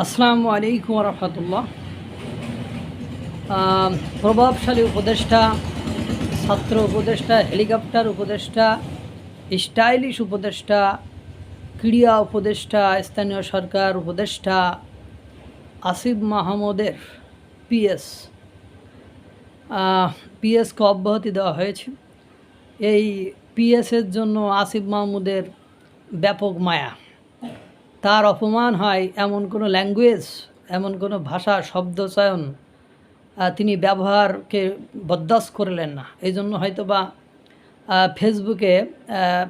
আসসালামু আলাইকুম রহমতুল্লাহ। প্রভাবশালী উপদেষ্টা, ছাত্র উপদেষ্টা, হেলিকপ্টার উপদেষ্টা, স্টাইলিশ উপদেষ্টা, ক্রীড়া উপদেষ্টা, স্থানীয় সরকার উপদেষ্টা, আসিফ মাহমুদের পিএস পিএসকে অব্যাহতি দেওয়া হয়েছে। এই পিএসের জন্য আসিফ মাহমুদের ব্যাপক মায়া। তার অপমান হয় এমন কোনো ল্যাঙ্গুয়েজ এমন কোনো ভাষা, শব্দ, চয়ন তিনি ব্যবহারকে বরদাস্ত করলেন না। এই জন্য হয়তো বা ফেসবুকে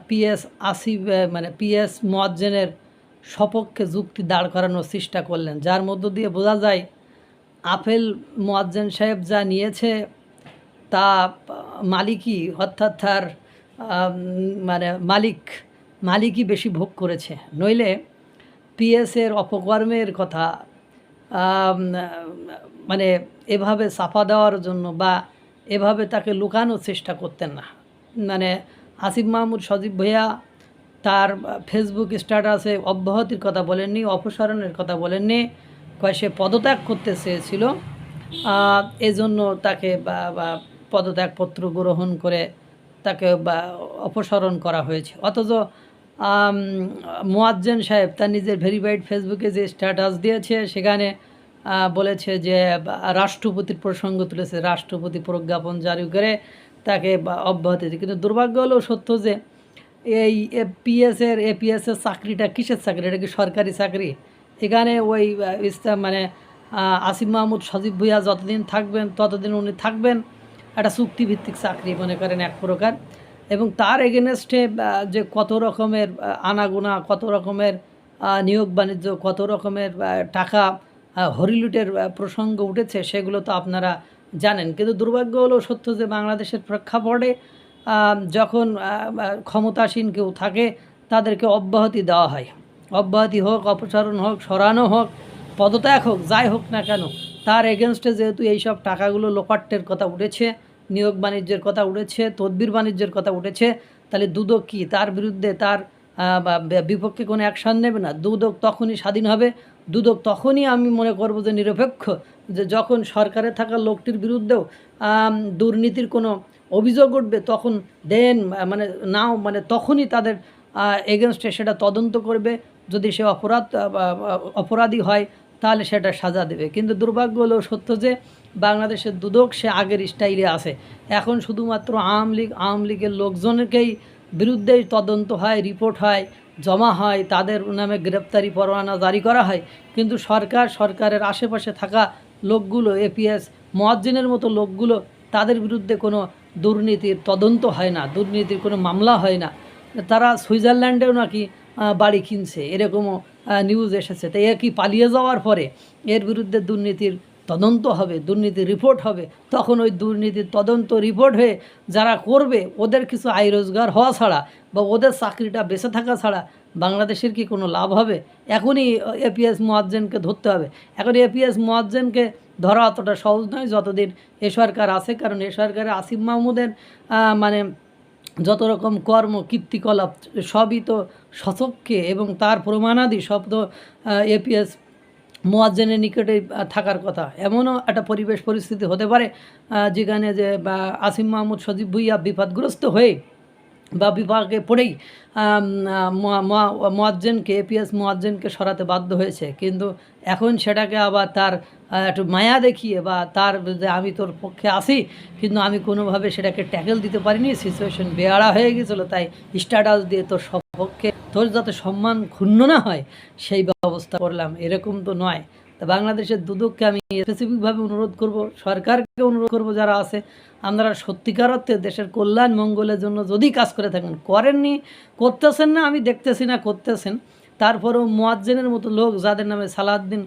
পিএস আসিফ মানে পিএস মোয়াজ্জেনের সপক্ষে যুক্তি দাঁড় করানোর চেষ্টা করলেন, যার মধ্য দিয়ে বোঝা যায়, আপেল মোয়াজ্জেন সাহেব যা নিয়েছে, তা মালিকই, অর্থাৎ তার মানে মালিক, মালিকই বেশি ভোগ করেছে। নইলে পিএসের অপকর্মের কথা মানে এভাবে চাপা দেওয়ার জন্য বা এভাবে তাকে লুকানোর চেষ্টা করতেন না। মানে আসিফ মাহমুদ সজীব ভৈয়া তার ফেসবুক স্ট্যাটাসে অব্যাহতির কথা বলেননি, অপসারণের কথা বলেননি, কয় সে পদত্যাগ করতে চেয়েছিল এজন্য তাকে পদত্যাগপত্র গ্রহণ করে তাকে অপসারণ করা হয়েছে। অথচ মোয়াজ্জেন সাহেব তার নিজের ভেরিফাইড ফেসবুকে যে স্ট্যাটাস দিয়েছে, সেখানে বলেছে যে রাষ্ট্রপতির প্রসঙ্গ তুলেছে, রাষ্ট্রপতি প্রজ্ঞাপন জারি করে তাকে অব্যাহতি কিন্তু দুর্ভাগ্য হলেও সত্য যে, এই পিএসের এপিএসের চাকরিটা কিসের চাকরি? এটা কি সরকারি চাকরি? এখানে ওই মানে আসিফ মাহমুদ সজীব ভুইয়া যতদিন থাকবেন, ততদিন উনি থাকবেন। একটা চুক্তিভিত্তিক চাকরি মনে করেন এক প্রকার। এবং তার এগেনস্টে যে কত রকমের আনাগোনা, কত রকমের নিয়োগ বাণিজ্য, কত রকমের টাকা হরিলুটের প্রসঙ্গ উঠেছে, সেগুলো তো আপনারা জানেন। কিন্তু দুর্ভাগ্য হলো সত্য যে বাংলাদেশের প্রেক্ষাপটে যখন ক্ষমতাসীন কেউ থাকে, তাদেরকে অব্যাহতি দেওয়া হয়। অব্যাহতি হোক, অপসারণ হোক, সরানো হোক, পদত্যাগ হোক, যাই হোক না কেন, তার এগেনস্টে যেহেতু এইসব টাকাগুলো লোপাট্টের কথা উঠেছে নিয়োগ বাণিজ্যের কথা উঠেছে, তদবির বাণিজ্যের কথা উঠেছে, তাহলে দুদক কি? তার বিরুদ্ধে তার বিপক্ষে কোনো অ্যাকশান নেবে না? দুদক তখনই স্বাধীন হবে, দুদক তখনই আমি মনে করব যে নিরপেক্ষ, যে যখন সরকারে থাকা লোকটির বিরুদ্ধেও দুর্নীতির কোনো অভিযোগ উঠবে, তখন দেন মানে নাও মানে তখনই তাদের এগেনস্টে সেটা তদন্ত করবে। যদি সে অপরাধ অপরাধী হয়, তাহলে সেটা সাজা দেবে। কিন্তু দুর্ভাগ্য হলেও সত্য যে বাংলাদেশের দুদক, সে আগের স্টাইলে আছে। এখন শুধুমাত্র আওয়ামী লীগ, আওয়ামী লীগের লোকজনকেই বিরুদ্ধেই তদন্ত হয়, রিপোর্ট হয়, জমা হয়, তাদের নামে গ্রেপ্তারি পরোয়ানা জারি করা হয়। কিন্তু সরকার, সরকারের আশেপাশে থাকা লোকগুলো, এপিএস মোয়াজ্জিনের মতো লোকগুলো, তাদের বিরুদ্ধে কোনো দুর্নীতির তদন্ত হয় না, দুর্নীতির কোনো মামলা হয় না। তারা সুইজারল্যান্ডেও নাকি বাড়ি কিনছে, এরকমও নিউজ এসেছে। তাই এ কি পালিয়ে যাওয়ার পরে এর বিরুদ্ধে দুর্নীতির তদন্ত হবে দুর্নীতির রিপোর্ট হবে, তখন ওই দুর্নীতির তদন্ত রিপোর্ট হয়ে যারা করবে, ওদের কিছু আয় রোজগার হওয়া ছাড়া বা ওদের চাকরিটা বেঁচে থাকা ছাড়া বাংলাদেশের কি কোনো লাভ হবে? এখনই এপিএস মোয়াজ্জেনকে ধরতে হবে। এখন এপিএস মোয়াজ্জেনকে ধরা অতটা সহজ নয় যতদিন এ সরকার আছে, কারণ এ সরকারে আসিফ মাহমুদের মানে যত রকম কর্ম, কীর্তিকলাপ, সবই তো শতককে এবং তার প্রমাণাদি তো এপিএস মোয়াজ্জেনের নিকটে থাকার কথা। এমনও একটা পরিবেশ, পরিস্থিতি হতে পারে যেখানে যে, বা আসিম মাহমুদ সজীব ভুইয়া বিপদগ্রস্ত হয়ে বা বিভাগে পড়েই মোয়াজ্জেনকে এপিএস মোয়াজ্জেনকে সরাতে বাধ্য হয়েছে। কিন্তু এখন সেটাকে আবার তার একটু মায়া দেখিয়ে বা তার আমি তোর পক্ষে আসি, কিন্তু আমি কোনোভাবে সেটাকে ট্যাকেল দিতে পারিনি সিচুয়েশন বেয়ারা হয়ে গেছিল, তাই স্ট্যাটাস দিয়ে তোর সপক্ষে তোর যাতে সম্মান ক্ষুণ্ণ না হয়, সেই ব্যবস্থা করলাম। এরকম তো নয়। তা বাংলাদেশের দুদককে আমি স্পেসিফিকভাবে অনুরোধ করব, সরকারকে অনুরোধ করব যারা আছে, আপনারা সত্যিকার অর্থে দেশের কল্যাণ মঙ্গলের জন্য যদি কাজ করে থাকেন, করেননি, করতেছেন না, আমি দেখতেছি না, করতেছেন। তারপরেও মোয়াজ্জেনের মতো লোক যাদের নামে সালাউদ্দিন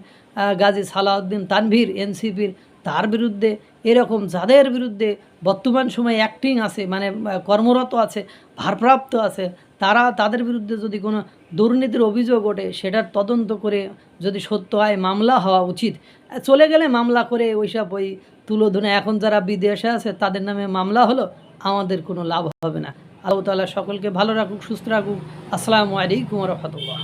গাজী সালাউদ্দিন তানভীর, এনসিপির, তার বিরুদ্ধে এরকম যাদের বিরুদ্ধে বর্তমান সময়ে অ্যাক্টিং আছে মানে কর্মরত আছে, ভারপ্রাপ্ত আছে তারা তাদের বিরুদ্ধে যদি কোনো দুর্নীতির অভিযোগ ওঠে, সেটার তদন্ত করে যদি সত্য হয়, মামলা হওয়া উচিত। চলে গেলে মামলা করে ওইসব ওই তুলোধনে, এখন যারা বিদেশে আছে, তাদের নামে মামলা হলো, আমাদের কোনো লাভ হবে না। আল্লাহ তালা সকলকে ভালো রাখুক, সুস্থ রাখুক। আসসালামু আলাইকুম রহমতুল্লাহ।